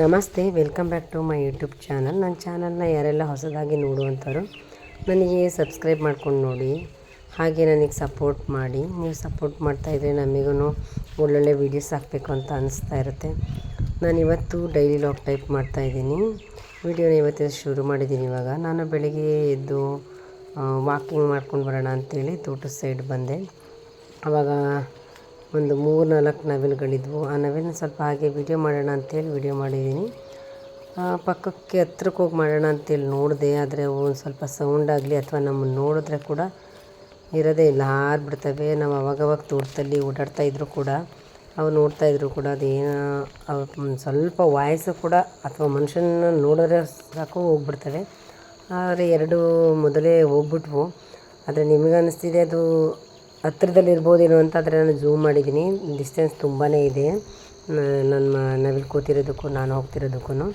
ನಮಸ್ತೆ, welcome back to my YouTube channel. ನನ್ನ ಚಾನಲ್ನ ಯಾರೆಲ್ಲ ಹೊಸದಾಗಿ ನೋಡುವಂಥವ್ರು, ನನಗೆ ಸಬ್ಸ್ಕ್ರೈಬ್ ಮಾಡ್ಕೊಂಡು ನೋಡಿ. ಹಾಗೆ ನನಗೆ ಸಪೋರ್ಟ್ ಮಾಡಿ. ನೀವು ಸಪೋರ್ಟ್ ಮಾಡ್ತಾಯಿದ್ರೆ ನಮಗೂ ಒಳ್ಳೊಳ್ಳೆ ವೀಡಿಯೋಸ್ ಹಾಕಬೇಕು ಅಂತ ಅನಿಸ್ತಾ ಇರುತ್ತೆ. ನಾನು ಇವತ್ತು ಡೈಲಿ ಲಾಗ್ ಟೈಪ್ ಮಾಡ್ತಾಯಿದ್ದೀನಿ ವಿಡಿಯೋನ ಇವತ್ತು ಶುರು ಮಾಡಿದ್ದೀನಿ ಇವಾಗ. ನಾನು ಬೆಳಿಗ್ಗೆ ಎದ್ದು ವಾಕಿಂಗ್ ಮಾಡ್ಕೊಂಡು ಬರೋಣ ಅಂತೇಳಿ ತೋಟದ ಸೈಡ್ ಬಂದೆ. ಆವಾಗ ಒಂದು ಮೂರು ನಾಲ್ಕು ನವಿಲುಗಳಿದ್ವು. ಆ ನವಿಲನ್ನ ಸ್ವಲ್ಪ ಹಾಗೆ ವಿಡಿಯೋ ಮಾಡೋಣ ಅಂತೇಳಿ ವಿಡಿಯೋ ಮಾಡಿದ್ದೀನಿ. ಪಕ್ಕಕ್ಕೆ ಹತ್ರಕ್ಕೆ ಹೋಗಿ ಮಾಡೋಣ ಅಂತೇಳಿ ನೋಡಿದೆ. ಆದರೆ ಒಂದು ಸ್ವಲ್ಪ ಸೌಂಡ್ ಆಗಲಿ ಅಥವಾ ನಮ್ಮನ್ನು ನೋಡಿದ್ರೆ ಕೂಡ ಇರೋದೇ ಇಲ್ಲ. ಹಾರ್ಬಿಡ್ತವೆ. ನಾವು ಅವಾಗವಾಗ ತೋಟದಲ್ಲಿ ಓಡಾಡ್ತಾ ಇದ್ದರೂ ಕೂಡ, ಅವು ನೋಡ್ತಾ ಇದ್ರು ಕೂಡ ಅದೇನು ಸ್ವಲ್ಪ ವಾಯ್ಸು ಕೂಡ ಅಥವಾ ಮನುಷ್ಯನ ನೋಡಿದ್ರೆ ಸಾಕು ಹೋಗ್ಬಿಡ್ತವೆ. ಆದರೆ ಎರಡು ಮೊದಲೇ ಹೋಗ್ಬಿಟ್ವು. ಆದರೆ ನಿಮಗೆ ಅನ್ನಿಸ್ತಿದೆ ಅದು ಹತ್ರದಲ್ಲಿ ಇರ್ಬೋದೇನೋ ಅಂತ ಆದರೆ ನಾನು ಝೂಮ್ ಮಾಡಿದ್ದೀನಿ. ಡಿಸ್ಟೆನ್ಸ್ ತುಂಬಾ ಇದೆ. ನನ್ನ ನವಿಲು ಕೂತಿರೋದಕ್ಕೂ, ನಾನು ಹೋಗ್ತಿರೋದಕ್ಕೂ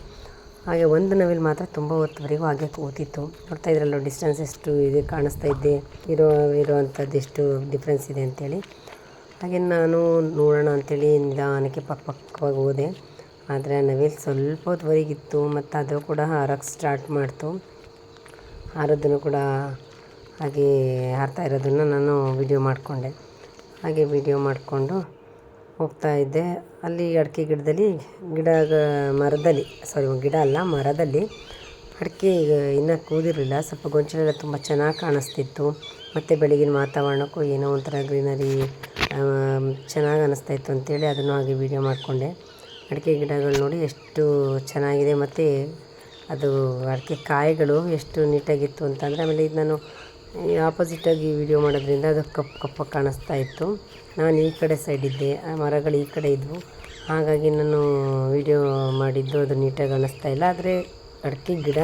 ಹಾಗೆ ಒಂದು ನವಿಲು ಮಾತ್ರ ತುಂಬ ಹೊತ್ತುವರೆಗೂ ಹಾಗೆ ಕೂತಿತ್ತು. ನೋಡ್ತಾ ಇದ್ರಲ್ಲ ಡಿಸ್ಟೆನ್ಸ್ ಎಷ್ಟು ಇದೆ, ಕಾಣಿಸ್ತಾ ಇದ್ದೆ ಇರೋ ಇರೋವಂಥದ್ದು ಎಷ್ಟು ಡಿಫ್ರೆನ್ಸ್ ಇದೆ ಅಂತೇಳಿ. ಹಾಗೆ ನಾನು ನೋಡೋಣ ಅಂತೇಳಿ ನಿಧಾನಕ್ಕೆ ಪಕ್ಕ ಪಕ್ಕವಾಗಿ ಹೋದೆ. ಆದರೆ ನವಿಲು ಸ್ವಲ್ಪ ಹೊತ್ತುವರೆಗಿತ್ತು, ಮತ್ತು ಅದು ಕೂಡ ಹಾರಕ್ಕೆ ಸ್ಟಾರ್ಟ್ ಮಾಡ್ತು. ಹಾರೋದನ್ನು ಕೂಡ ಹಾಗೆ ಹಾರ್ತಾ ಇರೋದನ್ನು ನಾನು ವಿಡಿಯೋ ಮಾಡಿಕೊಂಡೆ. ಹಾಗೆ ವಿಡಿಯೋ ಮಾಡಿಕೊಂಡು ಹೋಗ್ತಾ ಇದ್ದೆ. ಅಲ್ಲಿ ಅಡಿಕೆ ಗಿಡದಲ್ಲಿ, ಗಿಡ ಮರದಲ್ಲಿ ಸಾರಿ ಗಿಡ ಅಲ್ಲ, ಮರದಲ್ಲಿ ಅಡಿಕೆ ಇನ್ನೂ ಕೂದಿರಲಿಲ್ಲ. ಸ್ವಲ್ಪ ಗೊಂಚಲೆಲ್ಲ ತುಂಬ ಚೆನ್ನಾಗಿ ಕಾಣಿಸ್ತಿತ್ತು. ಮತ್ತು ಬೆಳಗಿನ ವಾತಾವರಣಕ್ಕೂ ಏನೋ ಒಂಥರ ಗ್ರೀನರಿ ಚೆನ್ನಾಗಿ ಅನ್ನಿಸ್ತಾ ಇತ್ತು ಅಂತೇಳಿ ಅದನ್ನು ಹಾಗೆ ವಿಡಿಯೋ ಮಾಡಿಕೊಂಡೆ. ಅಡಿಕೆ ಗಿಡಗಳು ನೋಡಿ ಎಷ್ಟು ಚೆನ್ನಾಗಿದೆ. ಮತ್ತು ಅದು ಅಡಿಕೆ ಕಾಯಿಗಳು ಎಷ್ಟು ನೀಟಾಗಿತ್ತು ಅಂತಂದರೆ ಆಮೇಲೆ ಇದು ನಾನು ಆಪೋಸಿಟಾಗಿ ವಿಡಿಯೋ ಮಾಡೋದ್ರಿಂದ ಅದು ಕಪ್ಪು ಕಪ್ಪ ಕಾಣಿಸ್ತಾ ಇತ್ತು. ನಾನು ಈ ಕಡೆ ಸೈಡ್ ಇದ್ದೆ, ಆ ಮರಗಳು ಈ ಕಡೆ ಇದ್ವು. ಹಾಗಾಗಿ ನಾನು ವಿಡಿಯೋ ಮಾಡಿದ್ದು ಅದು ನೀಟಾಗಿ ಕಾಣಿಸ್ತಾ ಇಲ್ಲ. ಆದರೆ ಅಡಿಕೆ ಗಿಡ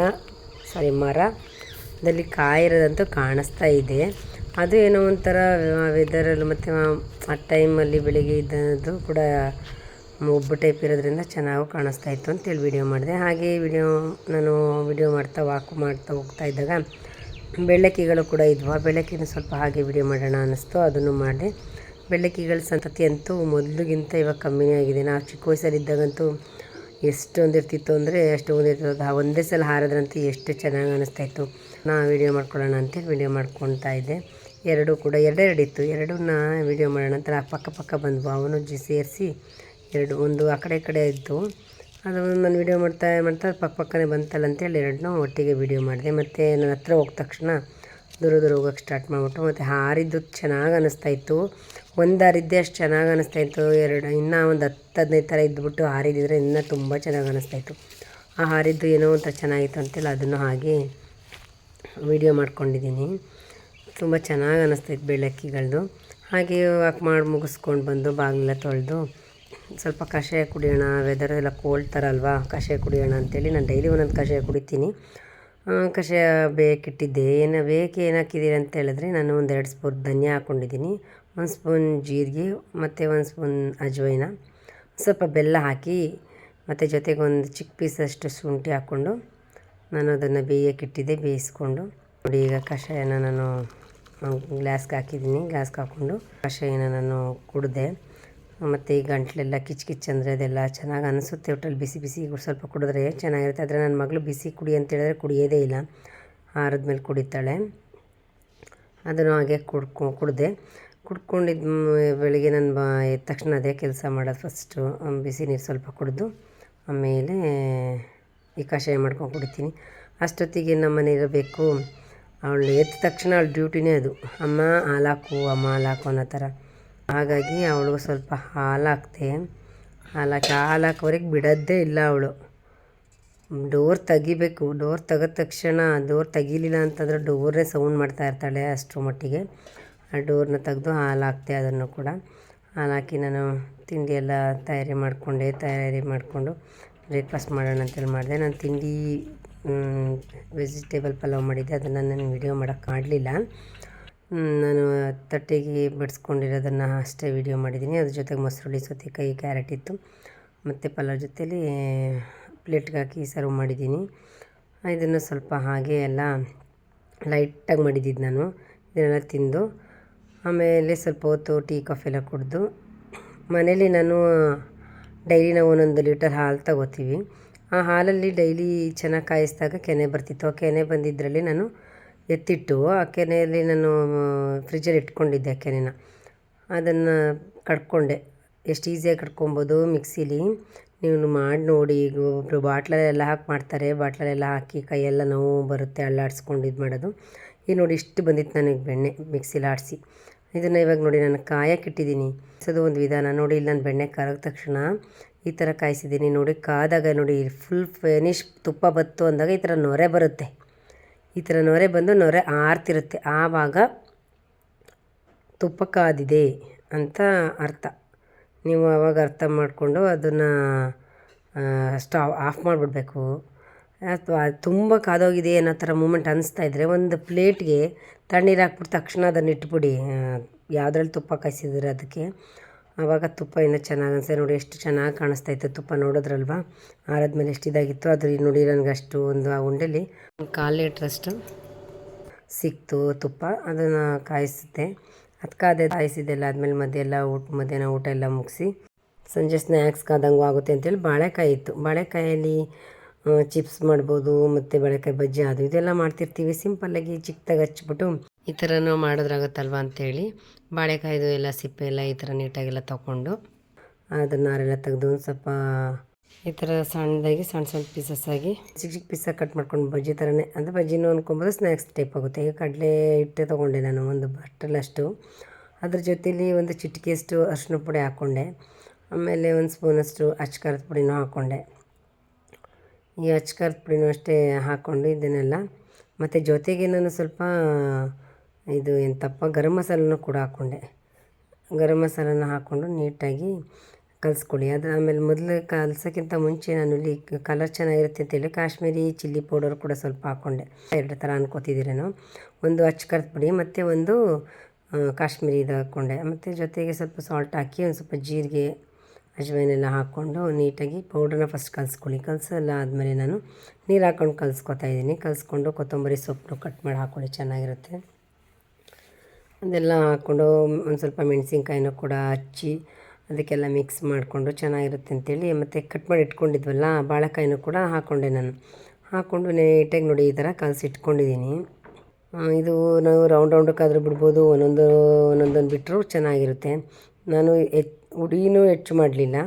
ಸಾರಿ ಮರದಲ್ಲಿ ಕಾಯಿರೋದಂತೂ ಕಾಣಿಸ್ತಾ ಇದೆ. ಅದು ಏನೋ ಒಂಥರ ವೆದರಲ್ಲಿ ಮತ್ತು ಆ ಟೈಮಲ್ಲಿ ಬೆಳಿಗ್ಗೆ ಇದ್ದದ್ದು ಕೂಡ ಒಬ್ಬ ಟೈಪ್ ಇರೋದ್ರಿಂದ ಚೆನ್ನಾಗೂ ಕಾಣಿಸ್ತಾ ಇತ್ತು ಅಂತೇಳಿ ವಿಡಿಯೋ ಮಾಡಿದೆ. ಹಾಗೆ ವಿಡಿಯೋ ನಾನು ವಿಡಿಯೋ ಮಾಡ್ತಾ ವಾಕ್ ಮಾಡ್ತಾ ಹೋಗ್ತಾ ಇದ್ದಾಗ ಬೆಳ್ಳಕ್ಕಿಗಳು ಕೂಡ ಇದ್ವಾ. ಬೆಳ್ಳಕ್ಕಿನ ಸ್ವಲ್ಪ ಹಾಗೆ ವಿಡಿಯೋ ಮಾಡೋಣ ಅನ್ನಿಸ್ತು. ಅದನ್ನು ಮಾಡಿದೆ. ಬೆಳ್ಳಕ್ಕಿಗಳ ಸಂತತಿ ಅಂತೂ ಮೊದಲಿಗಿಂತ ಇವಾಗ ಕಮ್ಮಿನೇ ಆಗಿದೆ. ನಾವು ಚಿಕ್ಕ ವಯಸ್ಸಲ್ಲಿದ್ದಾಗಂತೂ ಎಷ್ಟೊಂದು ಇರ್ತಿತ್ತು ಅಂದರೆ ಅಷ್ಟೊಂದು ಆ ಒಂದೇ ಸಲ ಹಾರದ್ರಂತೂ ಎಷ್ಟು ಚೆನ್ನಾಗಿ ಅನ್ನಿಸ್ತಾ ಇತ್ತು. ನಾ ವಿಡಿಯೋ ಮಾಡ್ಕೊಳ್ಳೋಣ ಅಂತೇಳಿ ವಿಡಿಯೋ ಮಾಡ್ಕೊತಾ ಇದ್ದೆ. ಎರಡೂ ಕೂಡ ಎರಡೆರಡು ಇತ್ತು. ಎರಡನ್ನ ವಿಡಿಯೋ ಮಾಡೋಣ ಅಂತ ಪಕ್ಕ ಪಕ್ಕ ಬಂದ್ವು. ಅವನು ಜಿ ಸೇರಿಸಿ ಎರಡು, ಒಂದು ಆ ಕಡೆ ಕಡೆ ಇತ್ತು ಅದು ನಾನು ವಿಡಿಯೋ ಮಾಡ್ತಾ ಮಾಡ್ತಾ ಪಕ್ಕ ಪಕ್ಕನೇ ಬಂತಲ್ಲ ಅಂತೇಳಿ ಎರಡನ್ನೂ ಒಟ್ಟಿಗೆ ವಿಡಿಯೋ ಮಾಡಿದೆ. ಮತ್ತು ನನ್ನ ಹತ್ರ ಹೋದ ತಕ್ಷಣ ದೂರ ದೂರ ಹೋಗೋಕ್ಕೆ ಸ್ಟಾರ್ಟ್ ಮಾಡಿಬಿಟ್ಟು ಮತ್ತು ಹಾರಿದ್ದು ಚೆನ್ನಾಗಿ ಅನ್ನಿಸ್ತಾ ಇತ್ತು. ಒಂದು ಹಾರಿದ್ದೆ ಅಷ್ಟು ಚೆನ್ನಾಗಿ ಅನ್ನಿಸ್ತಾ ಇತ್ತು. ಎರಡು, ಇನ್ನೂ ಒಂದು ಹತ್ತು ಹದಿನೈದು ಥರ ಇದ್ಬಿಟ್ಟು ಹಾರಿದಿದ್ರೆ ಇನ್ನೂ ತುಂಬ ಚೆನ್ನಾಗಿ ಅನ್ನಿಸ್ತಾ ಇತ್ತು. ಆ ಹಾರಿದ್ದು ಏನೋ ಒಂಥರ ಚೆನ್ನಾಗಿತ್ತು ಅಂತೇಳಿ ಅದನ್ನು ಹಾಗೆ ವಿಡಿಯೋ ಮಾಡ್ಕೊಂಡಿದ್ದೀನಿ. ತುಂಬ ಚೆನ್ನಾಗಿ ಅನ್ನಿಸ್ತೈತೆ ಬೆಳಕಿಗಳದ್ದು ಹಾಗೆ ವಾಕ್ ಮಾಡಿ ಮುಗಿಸ್ಕೊಂಡು ಬಂದು ಬಾಗಿಲೆಲ್ಲ ತೊಳೆದು ಸ್ವಲ್ಪ ಕಷಾಯ ಕುಡಿಯೋಣ ವೆದರ್ ಎಲ್ಲ ಕೋಲ್ಡ್ ಥರ ಅಲ್ವಾ ಕಷಾಯ ಕುಡಿಯೋಣ ಅಂತೇಳಿ ನಾನು ಡೈಲಿ ಒಂದೊಂದು ಕಷಾಯ ಕುಡಿತೀನಿ. ಕಷಾಯ ಬೇಕಿಟ್ಟಿದ್ದೆ. ಏನು, ಬೇಕೆ ಏನು ಹಾಕಿದ್ದೀರಿ ಅಂತ ಹೇಳಿದ್ರೆ ನಾನು ಒಂದೆರಡು ಸ್ಪೂನ್ ಧನಿಯಾ ಹಾಕ್ಕೊಂಡಿದ್ದೀನಿ ಒಂದು ಸ್ಪೂನ್ ಜೀರಿಗೆ, ಮತ್ತು ಒಂದು ಸ್ಪೂನ್ ಅಜ್ವೈನ. ಸ್ವಲ್ಪ ಬೆಲ್ಲ ಹಾಕಿ, ಮತ್ತು ಜೊತೆಗೆ ಒಂದು ಚಿಕ್ಕ ಪೀಸಷ್ಟು ಶುಂಠಿ ಹಾಕ್ಕೊಂಡು ನಾನು ಅದನ್ನು ಬೇಯಕ್ಕಿಟ್ಟಿದ್ದೆ ಬೇಯಿಸ್ಕೊಂಡು. ನೋಡಿ, ಈಗ ಕಷಾಯನ ನಾನು ಗ್ಲಾಸ್ಗೆ ಹಾಕಿದ್ದೀನಿ. ಗ್ಲಾಸ್ಗೆ ಹಾಕ್ಕೊಂಡು ಕಷಾಯನ ನಾನು ಕುಡಿದೆ. ಮತ್ತು ಈ ಗಂಟ್ಲೆಲ್ಲ ಕಿಚ್ ಕಿಚ್ ಅಂದರೆ ಅದೆಲ್ಲ ಚೆನ್ನಾಗಿ ಅನಿಸುತ್ತೆ. ಒಟ್ಟಲ್ಲಿ ಬಿಸಿ ಬಿಸಿ ಸ್ವಲ್ಪ ಕುಡಿದ್ರೆ ಚೆನ್ನಾಗಿರುತ್ತೆ. ಆದರೆ ನನ್ನ ಮಗಳು ಬಿಸಿ ಕುಡಿ ಅಂತ ಹೇಳಿದ್ರೆ ಕುಡಿಯೋದೇ ಇಲ್ಲ. ಮೇಲೆ ಕುಡಿತಾಳೆ. ಅದನ್ನು ಹಾಗೆ ಕುಡ್ಕೊ, ಕುಡಿದೆ. ಕುಡ್ಕೊಂಡಿದ್ದು ಬೆಳಿಗ್ಗೆ ನಾನು ಬ ಎದ್ದ ತಕ್ಷಣ ಅದೇ ಕೆಲಸ ಮಾಡೋದು ಫಸ್ಟು ಬಿಸಿ ನೀರು ಸ್ವಲ್ಪ ಕುಡಿದು ಆಮೇಲೆ ಈ ಕಷಾಯ ಮಾಡ್ಕೊಂಡು ಕುಡಿತೀನಿ. ಅಷ್ಟೊತ್ತಿಗೆ ನಮ್ಮ ಮನೆಗಿರಬೇಕು ಅವಳು ಎದ್ದ ತಕ್ಷಣ ಅವಳು ಡ್ಯೂಟಿನೇ ಅದು. ಅಮ್ಮ ಹಾಲಾಕು ಅಮ್ಮ ಹಾಲಾಕು ಅನ್ನೋ ಥರ. ಹಾಗಾಗಿ ಅವಳಿಗೂ ಸ್ವಲ್ಪ ಹಾಲು ಹಾಕ್ತೆ ಹಾಲಾಕಿ ಹಾಲು ಹಾಕೋವರೆಗೆ ಬಿಡೋದೇ ಇಲ್ಲ ಅವಳು. ಡೋರ್ ತೆಗಿಬೇಕು. ಡೋರ್ ತೆಗೆದ ತಕ್ಷಣ ಡೋರ್ ತೆಗಿಲಿಲ್ಲ ಅಂತಂದ್ರೆ ಡೋರೇ ಸೌಂಡ್ ಮಾಡ್ತಾ ಇರ್ತಾಳೆ ಅಷ್ಟರ ಮಟ್ಟಿಗೆ. ಆ ಡೋರ್ನ ತೆಗೆದು ಹಾಲು ಹಾಕ್ತೆ ಅದನ್ನು ಕೂಡ. ಹಾಲು ಹಾಕಿ ನಾನು ತಿಂಡಿ ಎಲ್ಲ ತಯಾರಿ ಮಾಡಿಕೊಂಡೆ, ತಯಾರಿ ಮಾಡಿಕೊಂಡು ಬ್ರೇಕ್ಫಾಸ್ಟ್ ಮಾಡೋಣ ಅಂತೇಳಿ ಮಾಡಿದೆ. ನಾನು ತಿಂಡಿ ವೆಜಿಟೇಬಲ್ ಪಲಾವ್ ಮಾಡಿದ್ದೆ. ಅದನ್ನು ನಾನು ವಿಡಿಯೋ ಮಾಡೋಕ್ಕೆ ಮಾಡಲಿಲ್ಲ ನಾನು ತಟ್ಟೆಗೆ ಬಡಿಸ್ಕೊಂಡಿರೋದನ್ನು ಅಷ್ಟೇ ವಿಡಿಯೋ ಮಾಡಿದ್ದೀನಿ. ಅದ್ರ ಜೊತೆಗೆ ಮೊಸರುಳ್ಳಿ ಸೌತೆಕಾಯಿ ಕ್ಯಾರೆಟ್ ಇತ್ತು. ಮತ್ತು ಪಲಾವ್ ಜೊತೇಲಿ ಪ್ಲೇಟ್ಗೆ ಹಾಕಿ ಸರ್ವ್ ಮಾಡಿದ್ದೀನಿ. ಇದನ್ನು ಸ್ವಲ್ಪ ಹಾಗೆ ಎಲ್ಲ ಲೈಟಾಗಿ ಮಾಡಿದ್ದಿದ್ದು ನಾನು. ಇದನ್ನೆಲ್ಲ ತಿಂದು, ಆಮೇಲೆ ಸ್ವಲ್ಪ ಹೊತ್ತು ಟೀ ಕಾಫಿ ಎಲ್ಲ ಕುಡಿದು ಮನೇಲಿ ನಾನು ಡೈಲಿ ನಾವು ಒಂದೊಂದು ಲೀಟರ್ ಹಾಲು ತಗೋತೀವಿ. ಆ ಹಾಲಲ್ಲಿ ಡೈಲಿ ಚೆನ್ನಾಗಿ ಕಾಯಿಸಿದಾಗ ಕೆನೆ ಬರ್ತಿತ್ತು. ಆ ಕೆನೆ ಬಂದಿದ್ದರಲ್ಲಿ ನಾನು ಎತ್ತಿಟ್ಟು ಆ ಕೆನೆಯಲ್ಲಿ ನಾನು ಫ್ರಿಜ್ಜಲ್ಲಿ ಇಟ್ಕೊಂಡಿದ್ದೆ ಆ ಕೆನೆನ. ಅದನ್ನು ಕಡ್ಕೊಂಡೆ. ಎಷ್ಟು ಈಸಿಯಾಗಿ ಕಡ್ಕೊಬೋದು ಮಿಕ್ಸಿಲಿ. ನೀವು ಮಾಡಿ ನೋಡಿ, ಈಗ ಒಬ್ಬರು ಬಾಟ್ಲಲ್ಲೆಲ್ಲ ಹಾಕಿ ಮಾಡ್ತಾರೆ. ಬಾಟ್ಲಲ್ಲೆಲ್ಲ ಹಾಕಿ ಕೈಯೆಲ್ಲ ನೋವು ಬರುತ್ತೆ, ಅಲ್ಲಾಡಿಸ್ಕೊಂಡು ಇದು ಮಾಡೋದು. ಈಗ ನೋಡಿ ಇಷ್ಟು ಬಂದಿತ್ತು ನನಗೆ ಬೆಣ್ಣೆ ಮಿಕ್ಸಿಲಿ ಆಡಿಸಿ. ಇದನ್ನು ಇವಾಗ ನೋಡಿ ನಾನು ಕಾಯಕ್ಕಿಟ್ಟಿದ್ದೀನಿ ಅದು ಒಂದು ವಿಧಾನ. ನೋಡಿ ಇಲ್ಲಿ ನಾನು ಬೆಣ್ಣೆ ಕರಗಿದ ತಕ್ಷಣ ಈ ಥರ ಕಾಯಿಸಿದ್ದೀನಿ. ನೋಡಿ ಕಾದಾಗ ನೋಡಿ ಫುಲ್ ಫಿನಿಶ್ ತುಪ್ಪ ಬತ್ತು ಅಂದಾಗ ಈ ಥರ ನೊರೆ ಬರುತ್ತೆ. ಈ ಥರ ನೊರೆ ಬಂದು ನೊರೆ ಆರ್ತಿರುತ್ತೆ. ಆವಾಗ ತುಪ್ಪ ಕಾದಿದೆ ಅಂತ ಅರ್ಥ. ನೀವು ಆವಾಗ ಅರ್ಥ ಮಾಡಿಕೊಂಡು ಅದನ್ನು ಸ್ಟವ್ ಆಫ್ ಮಾಡಿಬಿಡ್ಬೇಕು. ಅಥವಾ ತುಂಬ ಕಾದೋಗಿದೆ ಅನ್ನೋ ಥರ ಮೂಮೆಂಟ್ ಅನಿಸ್ತಾ ಇದ್ದರೆ ಒಂದು ಪ್ಲೇಟ್ಗೆ ತಣ್ಣೀರು ಹಾಕ್ಬಿಟ್ಟು ತಕ್ಷಣ ಅದನ್ನು ಇಟ್ಬಿಡಿ. ಯಾವುದ್ರಲ್ಲಿ ತುಪ್ಪ ಕಾಯಿಸಿದ್ರೆ ಅದಕ್ಕೆ. ಆವಾಗ ತುಪ್ಪ ಇನ್ನೂ ಚೆನ್ನಾಗಿ ಅನಿಸ್ತದೆ ನೋಡಿ ಎಷ್ಟು ಚೆನ್ನಾಗಿ ಕಾಣಿಸ್ತಾ ಇತ್ತು ತುಪ್ಪ ನೋಡಿದ್ರಲ್ವ? ಆರಾದ್ಮೇಲೆ ಎಷ್ಟು ಇದಾಗಿತ್ತು? ಅದ್ರ ನೋಡಿ ನನಗೆ ಅಷ್ಟು ಒಂದು ಆ ಉಂಡೆಲಿ ಕಾಲು ಲೀಟ್ರಷ್ಟು ಸಿಕ್ತು ತುಪ್ಪ. ಅದನ್ನು ಕಾಯಿಸುತ್ತೆ. ಅದಕ್ಕಾದೆ ಅದೇ ಕಾಯಿಸಿದ್ದೆಲ್ಲ ಆದಮೇಲೆ ಮಧ್ಯ ಎಲ್ಲ ಊಟ, ಮಧ್ಯಾಹ್ನ ಊಟ ಎಲ್ಲ ಮುಗಿಸಿ ಸಂಜೆ ಸ್ನ್ಯಾಕ್ಸ್ ಕಾದಂಗೂ ಆಗುತ್ತೆ ಅಂತೇಳಿ ಬಾಳೆಕಾಯಿ ಇತ್ತು. ಬಾಳೆಕಾಯಲ್ಲಿ ಚಿಪ್ಸ್ ಮಾಡ್ಬೋದು, ಮತ್ತು ಬಾಳೆಕಾಯಿ ಬಜ್ಜಿ, ಅದು ಇದೆಲ್ಲ ಮಾಡ್ತಿರ್ತೀವಿ. ಸಿಂಪಲ್ಲಾಗಿ ಚಿಕ್ಕದಾಗಿ ಹಚ್ಬಿಟ್ಟು ಈ ಥರನೂ ಮಾಡಿದ್ರಾಗುತ್ತಲ್ವ ಅಂಥೇಳಿ ಬಾಳೆಕಾಯ್ದು ಎಲ್ಲ ಸಿಪ್ಪೆ ಎಲ್ಲ ಈ ಥರ ನೀಟಾಗೆಲ್ಲ ತೊಗೊಂಡು ಅದನ್ನು ನಾರೆಲ್ಲ ತೆಗೆದು ಒಂದು ಸ್ವಲ್ಪ ಈ ಥರ ಸಣ್ಣದಾಗಿ ಸಣ್ಣ ಸಣ್ಣ ಪೀಸಸ್ ಆಗಿ ಚಿಕ್ಕ ಚಿಕ್ಕ ಪೀಸಾಗಿ ಕಟ್ ಮಾಡ್ಕೊಂಡು ಬಜ್ಜಿ ಥರನೇ. ಅಂದರೆ ಬಜ್ಜಿನೂ ಅನ್ಕೊಬೋದು ಸ್ನ್ಯಾಕ್ಸ್ ಟೈಪ್ ಆಗುತ್ತೆ. ಈಗ ಕಡಲೆ ಹಿಟ್ಟೆ ತೊಗೊಂಡೆ ನಾನು, ಒಂದು ಬಟ್ಟಲಷ್ಟು ಅದ್ರ ಜೊತೇಲಿ ಒಂದು ಚಿಟಿಕೆಯಷ್ಟು ಅರಿಶಿನ ಪುಡಿ ಹಾಕ್ಕೊಂಡೆ ಆಮೇಲೆ ಒಂದು ಸ್ಪೂನಷ್ಟು ಅಚ್ಕಾರದ ಪುಡಿನೂ ಹಾಕ್ಕೊಂಡೆ ಈ ಅಚ್ಕಾರದ ಪುಡಿನೂ ಅಷ್ಟೇ ಹಾಕ್ಕೊಂಡು ಇದನ್ನೆಲ್ಲ. ಮತ್ತು ಜೊತೆಗೆ ನಾನು ಸ್ವಲ್ಪ ಇದು ಎಂತಪ್ಪ? ಗರಂ ಮಸಾಲನೂ ಕೂಡ ಹಾಕ್ಕೊಂಡೆ ಗರಂ ಮಸಾಲನ ಹಾಕ್ಕೊಂಡು ನೀಟಾಗಿ ಕಲಿಸ್ಕೊಳ್ಳಿ. ಅದು ಆಮೇಲೆ ಮೊದಲು ಕಲಸೋಕ್ಕಿಂತ ಮುಂಚೆ ನಾನು ಇಲ್ಲಿ ಕಲರ್ ಚೆನ್ನಾಗಿರುತ್ತೆ ಅಂತೇಳಿ ಕಾಶ್ಮೀರಿ ಚಿಲ್ಲಿ ಪೌಡರ್ ಕೂಡ ಸ್ವಲ್ಪ ಹಾಕ್ಕೊಂಡೆ ಎರಡು ಥರ ಅನ್ಕೋತಿದ್ದೀರೇನೋ ಒಂದು ಅಚ್ಕಾರದ ಪುಡಿ, ಮತ್ತು ಒಂದು ಕಾಶ್ಮೀರಿ ಇದು ಹಾಕ್ಕೊಂಡೆ ಮತ್ತು ಜೊತೆಗೆ ಸ್ವಲ್ಪ ಸಾಲ್ಟ್ ಹಾಕಿ ಒಂದು ಸ್ವಲ್ಪ ಜೀರಿಗೆ ಅಜ್ವೈನೆಲ್ಲ ಹಾಕ್ಕೊಂಡು ನೀಟಾಗಿ ಪೌಡ್ರನ್ನ ಫಸ್ಟ್ ಕಲಿಸ್ಕೊಳ್ಳಿ. ಕಲಸಲ್ಲ ಆದಮೇಲೆ ನಾನು ನೀರು ಹಾಕ್ಕೊಂಡು ಕಲಿಸ್ಕೊತಾ ಇದ್ದೀನಿ. ಕಲಿಸ್ಕೊಂಡು ಕೊತ್ತಂಬರಿ ಸೊಪ್ಪು ಕಟ್ ಮಾಡಿ ಹಾಕ್ಕೊಳ್ಳಿ ಚೆನ್ನಾಗಿರುತ್ತೆ. ಅದೆಲ್ಲ ಹಾಕ್ಕೊಂಡು ಒಂದು ಸ್ವಲ್ಪ ಮೆಣಸಿನ್ಕಾಯಿನೂ ಕೂಡ ಹಚ್ಚಿ ಅದಕ್ಕೆಲ್ಲ ಮಿಕ್ಸ್ ಮಾಡಿಕೊಂಡು ಚೆನ್ನಾಗಿರುತ್ತೆ ಅಂತೇಳಿ ಮತ್ತು ಕಟ್ ಮಾಡಿ ಇಟ್ಕೊಂಡಿದ್ವಲ್ಲ ಬಾಳೆಕಾಯಿನೂ ಕೂಡ ಹಾಕ್ಕೊಂಡೆ ನಾನು. ಹಾಕ್ಕೊಂಡು ನೀಟಾಗಿ ನೋಡಿ ಈ ಥರ ಕಲಸಿ ಇಟ್ಕೊಂಡಿದ್ದೀನಿ. ಇದು ನಾವು ರೌಂಡ್ ರೌಂಡಕ್ಕಾದರೂ ಬಿಡ್ಬೋದು, ಒಂದೊಂದು, ಒಂದೊಂದೊಂದು ಬಿಟ್ಟರು ಚೆನ್ನಾಗಿರುತ್ತೆ. ನಾನು ಹೆಚ್ ಉಡಿನೂ ಹೆಚ್ಚು ಮಾಡಲಿಲ್ಲ.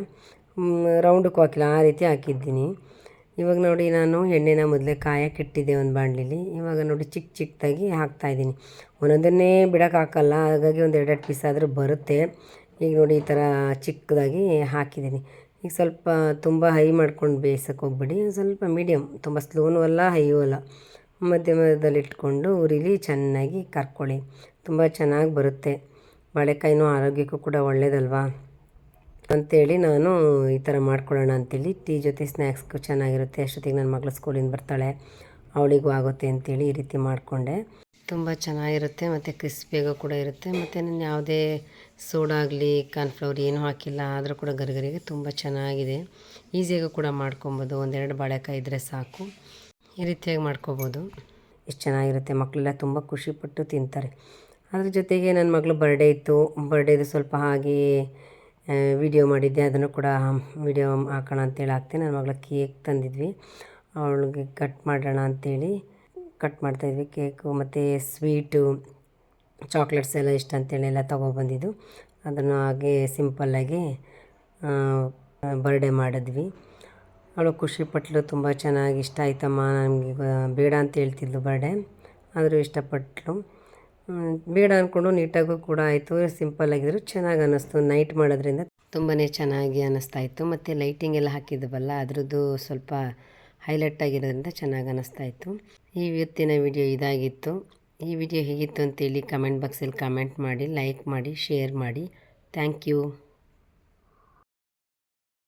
ರೌಂಡಕ್ಕೂ ಹಾಕಿಲ್ಲ, ಆ ರೀತಿ ಹಾಕಿದ್ದೀನಿ. ಇವಾಗ ನೋಡಿ ನಾನು ಎಣ್ಣೆನ ಮೊದಲೇ ಕಾಯಕ್ಕೆ ಇಟ್ಟಿದ್ದೆ ಒಂದು ಬಾಣಲಿಲಿ. ಇವಾಗ ನೋಡಿ ಚಿಕ್ಕ ಚಿಕ್ಕದಾಗಿ ಹಾಕ್ತಾಯಿದ್ದೀನಿ ಒಂದೊಂದನ್ನೇ ಬಿಡೋಕೆ ಹಾಕಲ್ಲ, ಹಾಗಾಗಿ ಒಂದು ಎರಡೆರಡು ಪೀಸ್ ಆದರೂ ಬರುತ್ತೆ. ಈಗ ನೋಡಿ ಈ ಥರ ಚಿಕ್ಕದಾಗಿ ಹಾಕಿದ್ದೀನಿ. ಈಗ ಸ್ವಲ್ಪ ತುಂಬ ಹೈ ಮಾಡ್ಕೊಂಡು ಬೇಯಿಸೋಕೆ ಹೋಗ್ಬಿಡಿ. ಸ್ವಲ್ಪ ಮೀಡಿಯಮ್ ತುಂಬ ಸ್ಲೋನೂ ಅಲ್ಲ, ಹೈಯೂ ಅಲ್ಲ. ಮಧ್ಯಮದಲ್ಲಿ ಇಟ್ಕೊಂಡು ಉರಿಲಿ ಚೆನ್ನಾಗಿ ಕರ್ಕೊಳ್ಳಿ. ತುಂಬ ಚೆನ್ನಾಗಿ ಬರುತ್ತೆ. ಬಾಳೆಕಾಯಿನೂ ಆರೋಗ್ಯಕ್ಕೂ ಕೂಡ ಒಳ್ಳೆಯದಲ್ವಾ ಅಂಥೇಳಿ ನಾನು ಈ ಥರ ಮಾಡ್ಕೊಳ್ಳೋಣ ಅಂತೇಳಿ ಟೀ ಜೊತೆ ಸ್ನ್ಯಾಕ್ಸ್ಗೂ ಚೆನ್ನಾಗಿರುತ್ತೆ. ಅಷ್ಟೊತ್ತಿಗೆ ನನ್ನ ಮಗಳು ಸ್ಕೂಲಿಂದ ಬರ್ತಾಳೆ. ಅವಳಿಗೂ ಆಗುತ್ತೆ ಅಂತೇಳಿ ಈ ರೀತಿ ಮಾಡಿಕೊಂಡೆ. ತುಂಬ ಚೆನ್ನಾಗಿರುತ್ತೆ ಮತ್ತು ಕ್ರಿಸ್ಪಿಯಾಗೂ ಕೂಡ ಇರುತ್ತೆ. ಮತ್ತು ನಾನು ಯಾವುದೇ ಸೋಡಾಗಲಿ, ಕಾರ್ನ್ಫ್ಲವರ್ ಏನೂ ಹಾಕಿಲ್ಲ. ಆದರೂ ಕೂಡ ಗರಿಗರಿಗೆ ತುಂಬ ಚೆನ್ನಾಗಿದೆ. ಈಸಿಯಾಗೂ ಕೂಡ ಮಾಡ್ಕೊಬೋದು. ಒಂದೆರಡು ಬಾಳೆಕಾಯಿ ಇದ್ದರೆ ಸಾಕು. ಈ ರೀತಿಯಾಗಿ ಮಾಡ್ಕೊಬೋದು. ಎಷ್ಟು ಚೆನ್ನಾಗಿರುತ್ತೆ. ಮಕ್ಕಳೆಲ್ಲ ತುಂಬ ಖುಷಿಪಟ್ಟು ತಿಂತಾರೆ. ಅದ್ರ ಜೊತೆಗೆ ನನ್ನ ಮಗಳು ಬರ್ಡೇ ಇತ್ತು. ಬರ್ಡೇದು ಸ್ವಲ್ಪ ಹಾಗೆ ವಿಡಿಯೋ ಮಾಡಿದ್ದೆ. ಅದನ್ನು ಕೂಡ ವಿಡಿಯೋ ಹಾಕೋಣ ಅಂತೇಳಿ ಹಾಕ್ತೀನಿ. ನನ್ನ ಮಗಳ ಕೇಕ್ ತಂದಿದ್ವಿ. ಅವಳಿಗೆ ಕಟ್ ಮಾಡೋಣ ಅಂಥೇಳಿ ಕಟ್ ಮಾಡ್ತಾಯಿದ್ವಿ ಕೇಕು ಮತ್ತು ಸ್ವೀಟು, ಚಾಕ್ಲೇಟ್ಸ್ ಎಲ್ಲ ಇಷ್ಟ ಅಂತೇಳಿ ಎಲ್ಲ ತೊಗೊಬಂದಿದ್ದು ಅದನ್ನು ಹಾಗೆ ಸಿಂಪಲ್ಲಾಗಿ ಬರ್ಡೇ ಮಾಡಿದ್ವಿ. ಅವಳು ಖುಷಿಪಟ್ಟಳು ತುಂಬ ಚೆನ್ನಾಗಿ ಇಷ್ಟ ಆಯ್ತಮ್ಮ. ನನಗೆ ಬೇಡ ಅಂತ ಹೇಳ್ತಿದ್ಲು ಬರ್ಡೇ. ಆದರೂ ಇಷ್ಟಪಟ್ಟಳು ಬೇಡ ಅಂದ್ಕೊಂಡು ನೀಟಾಗೂ ಕೂಡ ಆಯಿತು. ಸಿಂಪಲ್ಲಾಗಿದ್ರು ಚೆನ್ನಾಗಿ ಅನ್ನಿಸ್ತು. ನೈಟ್ ಮಾಡೋದ್ರಿಂದ ತುಂಬಾ ಚೆನ್ನಾಗಿ ಅನ್ನಿಸ್ತಾ ಇತ್ತು. ಮತ್ತು ಲೈಟಿಂಗ್ ಎಲ್ಲ ಹಾಕಿದ್ವಲ್ಲ, ಅದರದ್ದು ಸ್ವಲ್ಪ ಹೈಲೈಟ್ ಆಗಿರೋದ್ರಿಂದ ಚೆನ್ನಾಗಿ ಅನ್ನಿಸ್ತಾ ಇತ್ತು. ಈ ಇವತ್ತಿನ ವಿಡಿಯೋ ಇದಾಗಿತ್ತು. ಈ ವಿಡಿಯೋ ಹೇಗಿತ್ತು ಅಂತೇಳಿ ಕಮೆಂಟ್ ಬಾಕ್ಸಲ್ಲಿ ಕಮೆಂಟ್ ಮಾಡಿ, ಲೈಕ್ ಮಾಡಿ, ಶೇರ್ ಮಾಡಿ. Thank you.